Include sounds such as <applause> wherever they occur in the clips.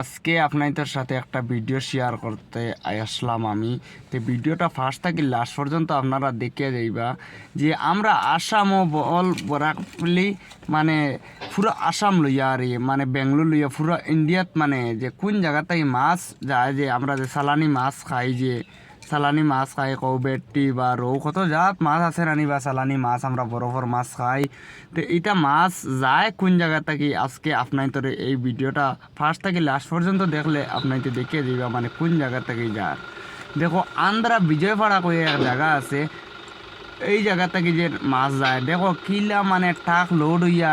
আজকে আপনাদের সাথে একটা ভিডিও শেয়ার করতে আসলাম আমি। তো ভিডিওটা ফার্স্ট থাকি লাস্ট পর্যন্ত আপনারা দেখে যাইবা যে আমরা আসাম ও বল বরাকলি মানে পুরো আসাম লইয়া আর মানে বেঙ্গলোর লইয়া পুরো ইন্ডিয়াত মানে যে কোন জায়গাতে মাছ যায় যে, আমরা যে সালানি মাছ খাই যে চালানি মাছ খাই কৌ বেটি বা রৌ কত জাত মাছ আছে রানি বা চালানি মাছ, আমরা বরফর মাছ খাই। তো এটা মাছ যায় কোন জায়গা থেকে, আজকে আপনার তোরে এই ভিডিওটা ফার্স্ট থেকে লাস্ট পর্যন্ত দেখলে আপনাকে দেখিয়ে দিবা মানে কোন জায়গা থেকে যায়। দেখো আন্দ্রা বিজয়পাড়া কই এক জায়গা আছে, এই জায়গা থেকে যে মাছ যায়। দেখো, কিলা মানে টাক লোড হইয়া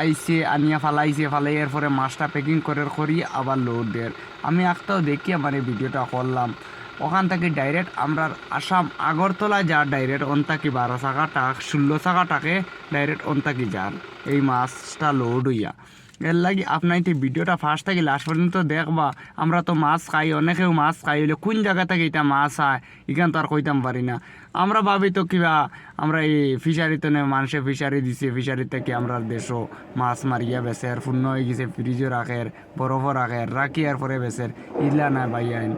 আইসে আনিয়া ফালাইছে, ফালাই এর পরে মাছটা প্যাকিং করে করি আবার লোড দেয় আমি একটাও দেখিয়া মানে ভিডিওটা করলাম ওখান থেকে ডাইরেক্ট আমরা আসাম, আগরতলা যা ডাইরেক্ট অন্তাকি বারো চাকা, টাক ষোলো চাকা টাকে ডাইরেক্ট অন্তাকি যান। এই মাছটা লোড হইয়া। এর লাগি আপনার এই ভিডিওটা ফার্স্ট থেকে লাস্ট পর্যন্ত দেখবা। আমরা তো মাছ খাই, অনেকেও মাছ খাই হইলে কোন জায়গা থেকে এটা মাছ হয় এখান তো আর কইতাম পারি না। আমরা ভাবি তো কিবা, আমরা এই ফিশারিতে মানুষে ফিশারি দিছে ফিশারি থেকে আমরা দেশও মাছ মারিয়া বেচের পূর্ণ হয়ে গেছে ফ্রিজও রাখের বরফও রাখের রাখি, আর পরে বেচের ইলা না বাই আইন।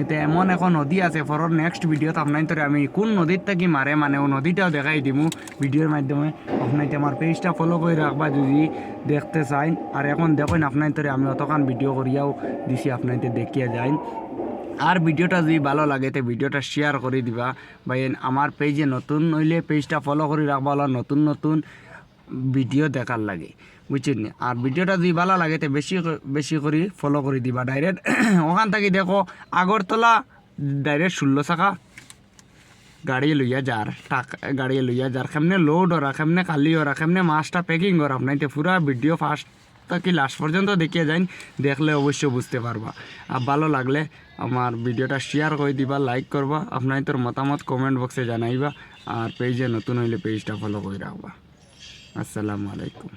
এতে এমন এখন নদী আছে পরের নেক্সট ভিডিওতে আপনার তোরে আমি কোন নদীর থেকে মারে মানে ও নদীটাও দেখাই দিমু। ভিডিওর মাধ্যমে আপনার আমার পেজটা ফলো করে রাখবা, যদি দেখতে চাইন আর এখন দেখুন আপনার তোরে আমি অতখান ভিডিও করিয়াও দিছি আপনাদের দেখিয়া যাইন। আর ভিডিওটা যদি ভালো লাগে, তো ভিডিওটা শেয়ার করে দিবা। বা আমার পেজে নতুন হইলে পেজটা ফলো করে রাখবা নতুন নতুন ভিডিও দেখার লাগে। বুঝছেন? আর ভিডিওটা যদি ভালো লাগে, তো বেশি বেশি করে ফলো করে দিবা ডাইরেক্ট <clears throat> ওখান থেকে দেখো, আগরতলা ডাইরেক্ট ষোলো চাকা গাড়ি লইয়া যার, টাকা গাড়ি লইয়া যার। কেমনে লোড ওরা, কেমনে খালি ওরা, কেমনে মাছটা প্যাকিং করা আপনার পুরা ভিডিও ফার্স্ট কি লাস্ট পর্যন্ত দেখিয়ে যাই দেখলে অবশ্যই বুঝতে পারবা। আর ভালো লাগলে আমার ভিডিওটা শেয়ার করে দিবা লাইক করবা আপনার তোর মতামত কমেন্ট বক্সে জানাইবা, আর পেজে নতুন হইলে পেজটা ফলো করে রাখবা। আসসালামু আলাইকুম।